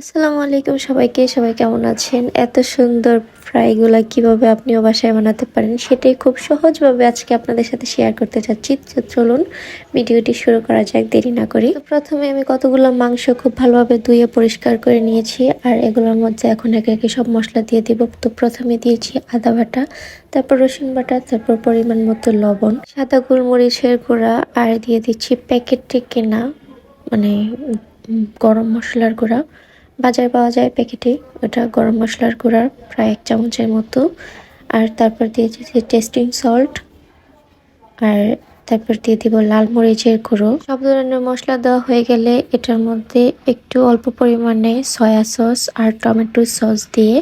আসসালামু আলাইকুম সবাইকে, সবাই কেমন আছেন? এত সুন্দর ফ্রাইগুলা কীভাবে আপনিও বাসায় বানাতে পারেন সেটাই খুব সহজভাবে আজকে আপনাদের সাথে শেয়ার করতে চাচ্ছি। তো চলুন, ভিডিওটি শুরু করা যাক, দেরি না করি প্রথমে আমি কতগুলো মাংস খুব ভালোভাবে ধুয়ে পরিষ্কার করে নিয়েছি আর এগুলোর মধ্যে এখন একে একে সব মশলা দিয়ে দিব। তো প্রথমে দিয়েছি আদা বাটা, তারপর রসুন বাটা, তারপর পরিমাণ মতো লবণ, সাদা গোলমরিচের গুঁড়া আর দিয়ে দিচ্ছি প্যাকেটে কেনা মানে গরম মশলার গুঁড়া। বাজার পাওয়া যায় প্যাকেটে। ওটা গরম মশলার গুঁড়ার প্রায় এক চামচের মতো। আর তারপর দিয়ে দিয়েছি টেস্টিং সল্ট আর তারপর দিয়ে দিব লাল মরিচের গুঁড়ো। সব ধরনের মশলা দেওয়া হয়ে গেলে এটার মধ্যে একটু অল্প পরিমাণে সয়া সস আর টমেটো সস দিয়ে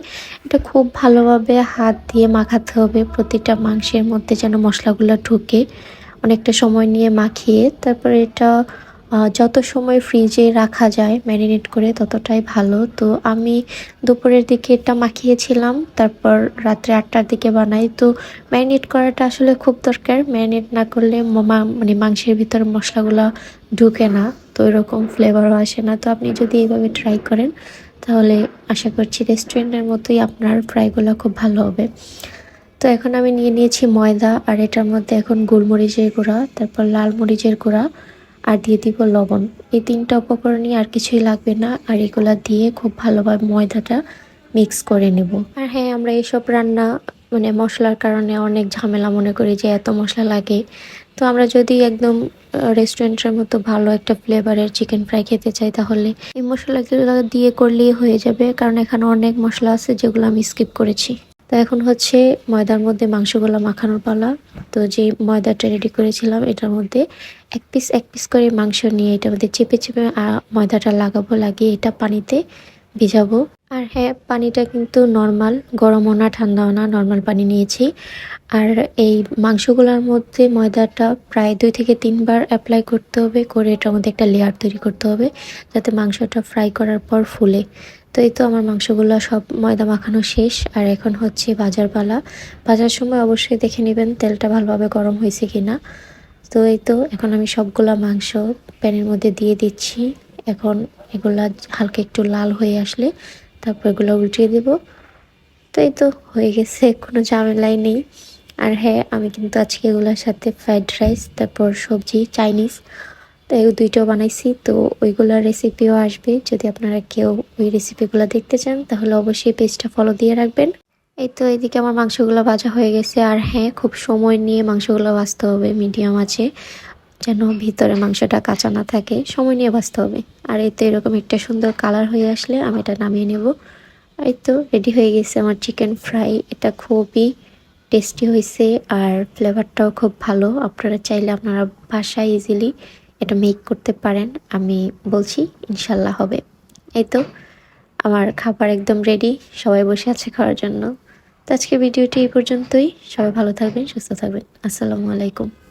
এটা খুব ভালোভাবে হাত দিয়ে মাখাতে হবে। প্রতিটা মাংসের মধ্যে যেন মশলাগুলো ঢুকে। অনেকটা সময় নিয়ে মাখিয়ে তারপর এটা যত সময় ফ্রিজে রাখা যায় ম্যারিনেট করে ততটাই ভালো। তো আমি দুপুরের দিকে এটা মাখিয়েছিলাম, তারপর রাত্রে আটটার দিকে বানাই। তো ম্যারিনেট করাটা আসলে খুব দরকার। ম্যারিনেট না করলে মানে মাংসের ভিতরে মশলাগুলো ঢুকে না, তো এরকম ফ্লেভারও আসে না। তো আপনি যদি এইভাবে ট্রাই করেন, তাহলে আশা করছি রেস্টুরেন্টের মতোই আপনার ফ্রাইগুলো খুব ভালো হবে। তো এখন আমি নিয়ে নিয়েছি ময়দা, আর এটার মধ্যে এখন গোলমরিচের গুঁড়া, তারপর লাল মরিচের গুঁড়া। আর দিয়ে দিব লবণ। এই তিনটা উপকরণই আর কিছুই লাগবে না, আর এগুলা দিয়ে খুব ভালোভাবে ময়দাটা মিক্স করে নেব। আর হ্যাঁ আমরা এইসব রান্না মানে মশলার কারণে অনেক ঝামেলা মনে করি যে এত মশলা লাগে। তো আমরা যদি একদম রেস্টুরেন্টের মতো ভালো একটা ফ্লেভারের চিকেন ফ্রাই খেতে চাই তাহলে এই মশলাগুলো দিয়ে করলেই হয়ে যাবে, কারণ এখানে অনেক মশলা আছে যেগুলো আমি স্কিপ করেছি। তো এখন হচ্ছে ময়দার মধ্যে মাংসগুলো মাখানোর পালা। তো যে ময়দাটা রেডি করেছিলাম, এটার মধ্যে এক পিস এক পিস করে মাংস নিয়ে এটার মধ্যে চেপে চেপে ময়দাটা লাগাবো, লাগিয়ে এটা পানিতে ভিজাবো। আর হ্যাঁ পানিটা কিন্তু নর্মাল গরমও না ঠান্ডাও না নর্মাল পানি নিয়েছি। আর এই মাংসগুলোর মধ্যে ময়দাটা প্রায় দুই থেকে তিনবার অ্যাপ্লাই করতে হবে করে এটার মধ্যে একটা লেয়ার তৈরি করতে হবে, যাতে মাংসটা ফ্রাই করার পর ফুলে। তো এই তো আমার মাংসগুলো সব ময়দা মাখানো শেষ। আর এখন হচ্ছে বাজার পালা। ভাজার সময় অবশ্যই দেখে নেবেন তেলটা ভালোভাবে গরম হয়েছে কিনা। তো এই তো, এখন আমি সবগুলা মাংস প্যানের মধ্যে দিয়ে দিচ্ছি। এখন এগুলা হালকা একটু লাল হয়ে আসলে তারপর এগুলো উল্টিয়ে দেব। তো এই তো হয়ে গেছে, কোনো ঝামেলাই নেই। আর হ্যাঁ আমি কিন্তু আজকে এগুলোর সাথে ফ্রাইড রাইস তারপর সবজি চাইনিজ তো এই দুইটাও বানাইছি। তো ওইগুলোর রেসিপিও আসবে। যদি আপনারা কেউ ওই রেসিপিগুলো দেখতে চান, তাহলে অবশ্যই পেজটা ফলো দিয়ে রাখবেন। এই তো এদিকে আমার মাংসগুলো ভাজা হয়ে গেছে। আর হ্যাঁ খুব সময় নিয়ে মাংসগুলো ভাজতে হবে মিডিয়াম আছে। যেন ভিতরে মাংসটা কাঁচা না থাকে। সময় নিয়ে ভাজতে হবে। আর এই তো এরকম একটা সুন্দর কালার হয়ে আসলে আমি এটা নামিয়ে নেব। এই তো রেডি হয়ে গেছে আমার চিকেন ফ্রাই এটা খুবই টেস্টি হয়েছে আর ফ্লেভারটাও খুব ভালো। আপনারা চাইলে আপনারা বাসায় ইজিলি এটা মেক করতে পারেন। আমি বলছি ইনশাল্লাহ হবে। এই তো আমার খাবার একদম রেডি সবাই বসে আছে খাওয়ার জন্য। তো আজকে ভিডিওটি এই পর্যন্তই। সবাই ভালো থাকবেন, সুস্থ থাকবেন। আসসালামু আলাইকুম।